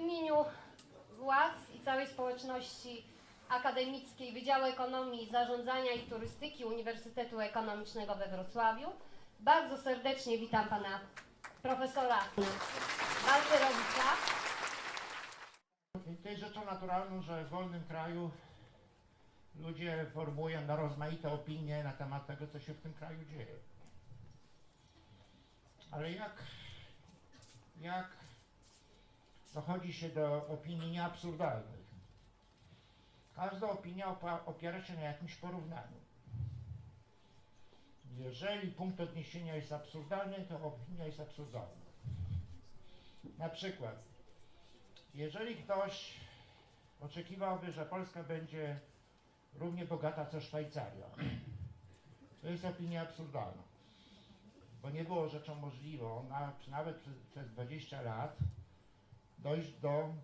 imieniu władz i całej społeczności akademickiej Wydziału Ekonomii, Zarządzania i Turystyki Uniwersytetu Ekonomicznego we Wrocławiu bardzo serdecznie witam pana profesora Walterowicza. To jest rzeczą naturalną, że w wolnym kraju ludzie formułują na rozmaite opinie na temat tego, co się w tym kraju dzieje. Ale jak, jak dochodzi się do opinii nieabsurdalnych? Każda opinia opiera się na jakimś porównaniu. Jeżeli punkt odniesienia jest absurdalny, to opinia jest absurdalna. Na przykład, jeżeli ktoś oczekiwałby, że Polska będzie równie bogata co Szwajcaria, to jest opinia absurdalna. Bo nie było rzeczą możliwą, na, nawet przez 20 lat, dojść do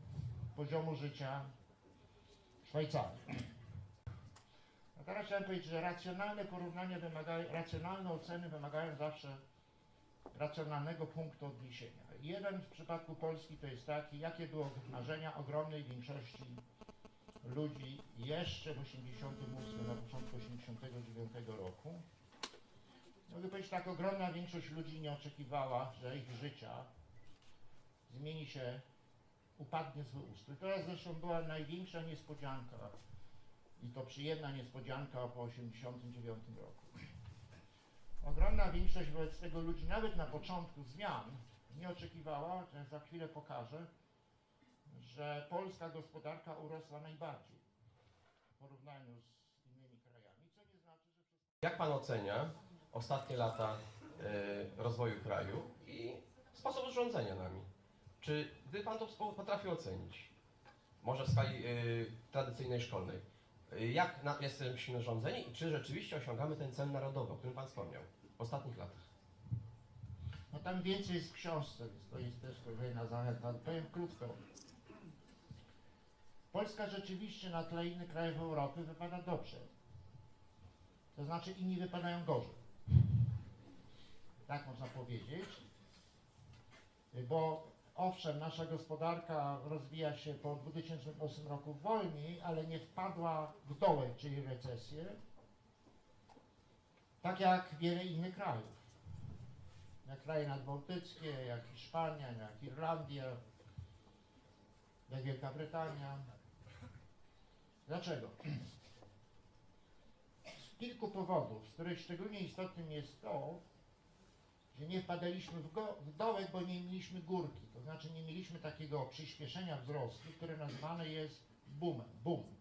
poziomu życia Szwajcarii. A teraz chciałem powiedzieć, że racjonalne porównania wymagają, racjonalne oceny wymagają zawsze racjonalnego punktu odniesienia. Jeden w przypadku Polski to jest taki, jakie było marzenia ogromnej większości ludzi jeszcze w 88, na początku 89 roku. Mogę powiedzieć tak, ogromna większość ludzi nie oczekiwała, że ich życia zmieni się, upadnie zły ustrój. Teraz zresztą była największa niespodzianka i to przyjemna niespodzianka po 89 roku. Ogromna większość wobec tego ludzi, nawet na początku zmian, nie oczekiwała, że za chwilę pokażę, że polska gospodarka urosła najbardziej w porównaniu z innymi krajami, co nie znaczy, że Jak pan ocenia ostatnie lata e, rozwoju kraju i sposób rządzenia nami? Czy gdy pan to potrafi ocenić, może w skali e, tradycyjnej szkolnej, e, jak na, jesteśmy rządzeni i czy rzeczywiście osiągamy ten cel narodowy, o którym pan wspomniał w ostatnich latach? No tam więcej jest w książce, więc to jest też kolejna zachęta. Powiem krótko. Polska rzeczywiście na tle innych krajów Europy wypada dobrze. To znaczy inni wypadają gorzej. Tak można powiedzieć. Bo owszem, nasza gospodarka rozwija się po 2008 roku wolniej, ale nie wpadła w dołek, czyli recesję. Tak jak wiele innych krajów jak kraje nadbałtyckie, jak Hiszpania, jak Irlandia, jak Wielka Brytania. Dlaczego? Z kilku powodów, z których szczególnie istotnym jest to, że nie wpadaliśmy w, go, w dołek, bo nie mieliśmy górki. To znaczy nie mieliśmy takiego przyspieszenia wzrostu, które nazywane jest boomem. Boom.